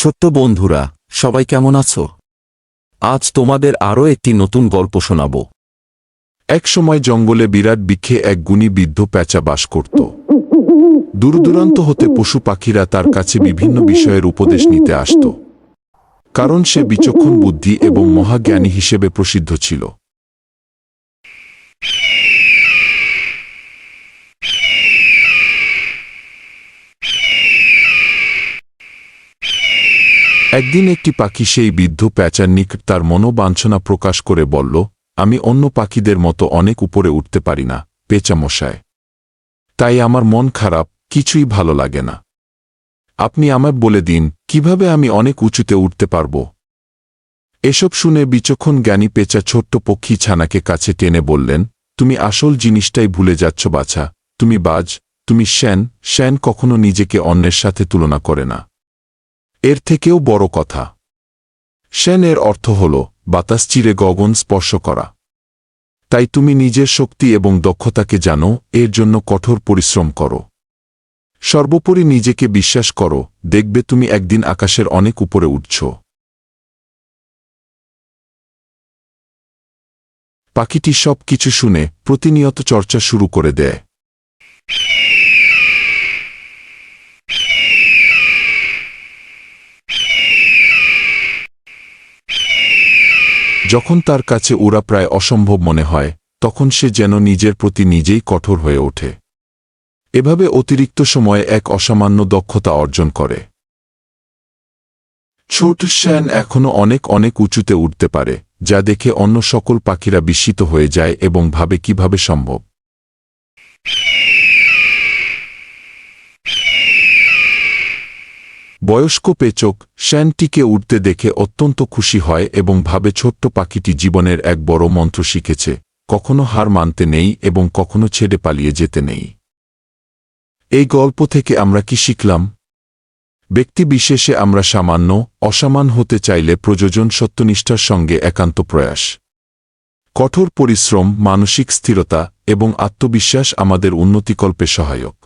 ছোট্ট বন্ধুরা, সবাই কেমন আছো? আজ তোমাদের আরও একটি নতুন গল্প শোনাব। এক সময় জঙ্গলে বিরাট বৃক্ষে এক গুণী বৃদ্ধ প্যাঁচা বাস করত। দূরদূরান্ত হতে পশু পাখিরা তার কাছে বিভিন্ন বিষয়ের উপদেশ নিতে আসত। কারণ সে বিচক্ষণ বুদ্ধি এবং মহাজ্ঞানী হিসেবে প্রসিদ্ধ ছিল। একদিন একটি পাখি সেই বৃদ্ধ প্যাঁচার নিকট তার মনোবাঞ্ছনা প্রকাশ করে বলল, আমি অন্য পাখিদের মতো অনেক উপরে উঠতে পারি না পেঁচা মশায় তাই আমার মন খারাপ, কিছুই ভালো লাগে না। আপনি আমায় বলে দিন, কীভাবে আমি অনেক উঁচুতে উঠতে পারব? এসব শুনে বিচক্ষণ জ্ঞানী পেঁচা ছোট্ট পক্ষী ছানাকে কাছে টেনে বললেন, তুমি আসল জিনিসটাই ভুলে যাচ্ছ, বাছা। তুমি বাজ, তুমি শ্যান শ্যান কখনো নিজেকে অন্যের সাথে তুলনা করে না। এর থেকেও বড় কথা। শ্যান এর অর্থ হল, বাতাস চিরে গগন স্পর্শ করা। তাই তুমি নিজের শক্তি এবং দক্ষতাকে জানো, এর জন্য কঠোর পরিশ্রম করো। সর্বোপরি নিজেকে বিশ্বাস করো, দেখবে তুমি একদিন আকাশের অনেক উপরে উঠছ। পাখিটি সব কিছু শুনে প্রতিনিয়ত চর্চা শুরু করে দেয়। যখন তার কাছে ওরা প্রায় অসম্ভব মনে হয়, তখন সে যেন নিজের প্রতি নিজেই কঠোর হয়ে ওঠে। এভাবে অতিরিক্ত সময়ে এক অসামান্য দক্ষতা অর্জন করে। ছোট শ্যান এখনও অনেক অনেক উঁচুতে উঠতে পারে, যা দেখে অন্য সকল পাখিরা বিস্মিত হয়ে যায় এবং ভাবে কীভাবে সম্ভব। বয়স্ক পেচক শ্যানটিকে উঠতে দেখে অত্যন্ত খুশি হয় এবং ভাবে, ছোট্ট পাখিটি জীবনের এক বড় মন্ত্র শিখেছে। কখনো হার মানতে নেই এবং কখনো ছেড়ে পালিয়ে যেতে নেই। এই গল্প থেকে আমরা কি শিখলাম? ব্যক্তি বিশেষে আমরা সামান্য অসামান হতে চাইলে প্রযোজন সত্যনিষ্ঠার সঙ্গে একান্ত প্রয়াস। কঠোর পরিশ্রম, মানসিক স্থিরতা এবং আত্মবিশ্বাস আমাদের উন্নতিকল্পে সহায়ক।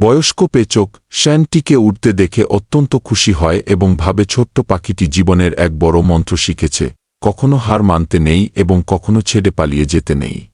বয়স্ক পেচক শ্যানটিকে উঠতে দেখে অত্যন্ত খুশি হয় এবং ভাবে, ছোট্ট পাখিটি জীবনের এক বড় মন্ত্র শিখেছে। কখনো হার মানতে নেই এবং কখনো ছেড়ে পালিয়ে যেতে নেই।